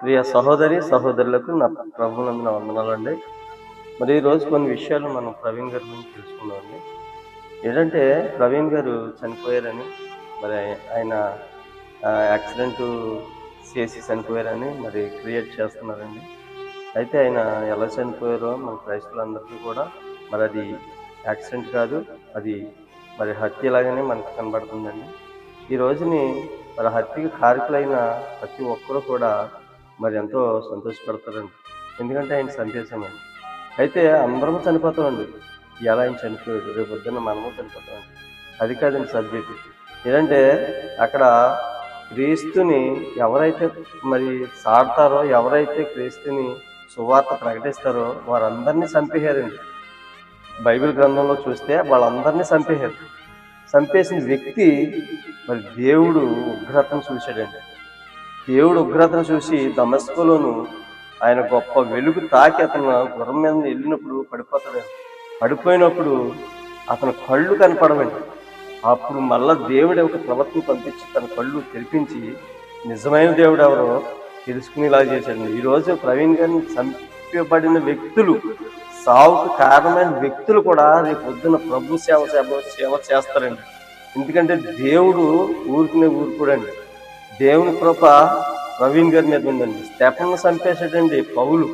ప్రియ సహోదరి సహోదరులకు నా ప్రభునందు నా వందనాలండి మరి ఈరోజు కొన్ని విషయాలు మనం ప్రవీణ్ గారి గురించి తెలుసుకుందామండి ఏంటంటే ప్రవీణ్ గారు చనిపోయారని మరి ఆయన యాక్సిడెంట్ చేసి చనిపోయారని మరి క్రియేట్ చేస్తున్నారండి. అయితే ఆయన ఎలా చనిపోయారో మన క్రైస్తవులందరికీ కూడా మరి అది యాక్సిడెంట్ కాదు అది మరి హత్యలాగానే మనకు కనబడుతుందండి. ఈ రోజుని మరి హత్యకి కారకులైన ప్రతి ఒక్కరూ కూడా మరి ఎంతో సంతోషపడతారండి. ఎందుకంటే ఆయన చంపేశామండి అయితే అందరము చనిపోతామండి. ఎలా ఆయన చనిపోయాడు? రేపు పొద్దున్న మనము చనిపోతామండి. అది కాదండి సబ్జెక్ట్ ఏంటంటే అక్కడ క్రీస్తుని ఎవరైతే మరి సాడతారో ఎవరైతే క్రీస్తుని సువార్త ప్రకటిస్తారో వారందరినీ చంపేయారండి బైబిల్ గ్రంథంలో చూస్తే వాళ్ళందరినీ చంపేశారు. చంపేసిన వ్యక్తి మరి దేవుడు ఉగ్రతను చూశాడండి. దేవుడు ఉగ్రతను చూసి దమస్కులోను ఆయన గొప్ప వెలుగు తాకి అతను గుర్రం మీద వెళ్ళినప్పుడు పడిపోతాడు. పడిపోయినప్పుడు అతని కళ్ళు కనపడవండి. అప్పుడు మళ్ళా దేవుడు ఒక ప్రవర్తన పంపించి తన కళ్ళు తెరిపించి నిజమైన దేవుడు ఎవరో తెలుసుకునేలా చేశాడు. ఈరోజు ప్రవీణ్ గారిని చంపబడిన వ్యక్తులు సావుకు కారణమైన వ్యక్తులు కూడా రేపు పొద్దున ప్రభు సేవ సేవ సేవ చేస్తారండి. ఎందుకంటే దేవుడు ఊరుకునే ఊరుకోడండి. దేవుని కృప ప్రవీణ్ గారి మీద ఉందండి. స్టెఫన్ చంపేశాడండి పౌలు.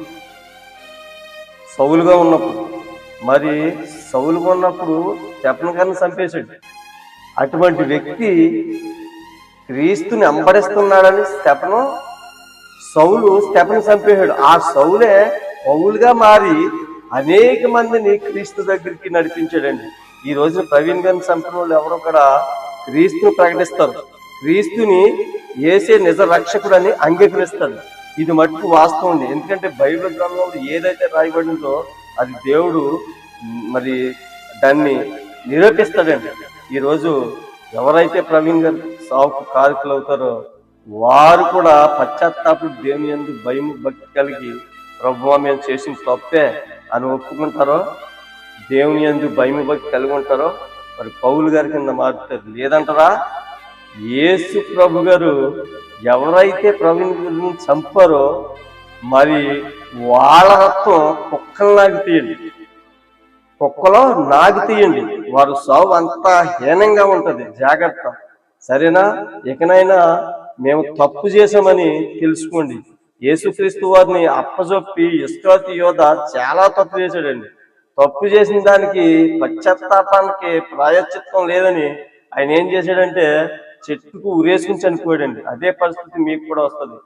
సౌలుగా ఉన్నప్పుడు. మరి సౌలుగా ఉన్నప్పుడు స్టెఫన్ గారిని చంపేశాడు. అటువంటి వ్యక్తి క్రీస్తుని అంబరిస్తున్నాడని స్టెఫను సౌలు స్టెఫన్ చంపేశాడు. ఆ సౌలే పౌలుగా మారి అనేక మందిని క్రీస్తు దగ్గరికి నడిపించాడండి. ఈ రోజున ప్రవీణ్ గారిని చంపిన వాళ్ళు ఎవరో కూడా క్రీస్తుని ప్రకటిస్తారు. క్రీస్తుని ఏసే నిజ రక్షకుడని అంగీకరిస్తారు ఇది మట్టుకు వాస్తవం ఎందుకంటే బైబిల్ గ్రంథంలో ఏదైతే రాయబడిందో అది దేవుడు మరి దాన్ని నిరూపిస్తాడండి. ఈరోజు ఎవరైతే ప్రవీణ్ గారు సావుకు కారకులు అవుతారో వారు కూడా పశ్చాత్తాపుడు దేవుని ఎందు భయం భక్తి కలిగి ప్రభు మేము చేసిన తప్పే అని ఒప్పుకుంటారో దేవుని ఎందు భయం భక్తి కలిగి ఉంటారో మరి పౌలు గారి కింద మారుతారు. లేదంటారా? యేసు ప్రభు గారు ఎవరైతే ప్రవీణ్ చంపారో మరి వాళ్ళ రక్తం కుక్కలు నాకు తీయండి. కుక్కలో నాగి తీయండి. వారు సావు అంతా హీనంగా ఉంటుంది. జాగ్రత్త. సరేనా? ఇకనైనా మేము తప్పు చేసామని తెలుసుకోండి. యేసుక్రీస్తు వారిని అప్పజొప్పి ఇస్కాతి యోధ చాలా తప్పు చేశాడండి. తప్పు చేసిన దానికి పశ్చాత్తాపానికి ప్రాయశ్చిత్వం లేదని ఆయన ఏం చేశాడంటే చెట్టుకు ఉరేసుకుని చనిపోయాడండి. అదే పరిస్థితి మీకు కూడా వస్తుంది.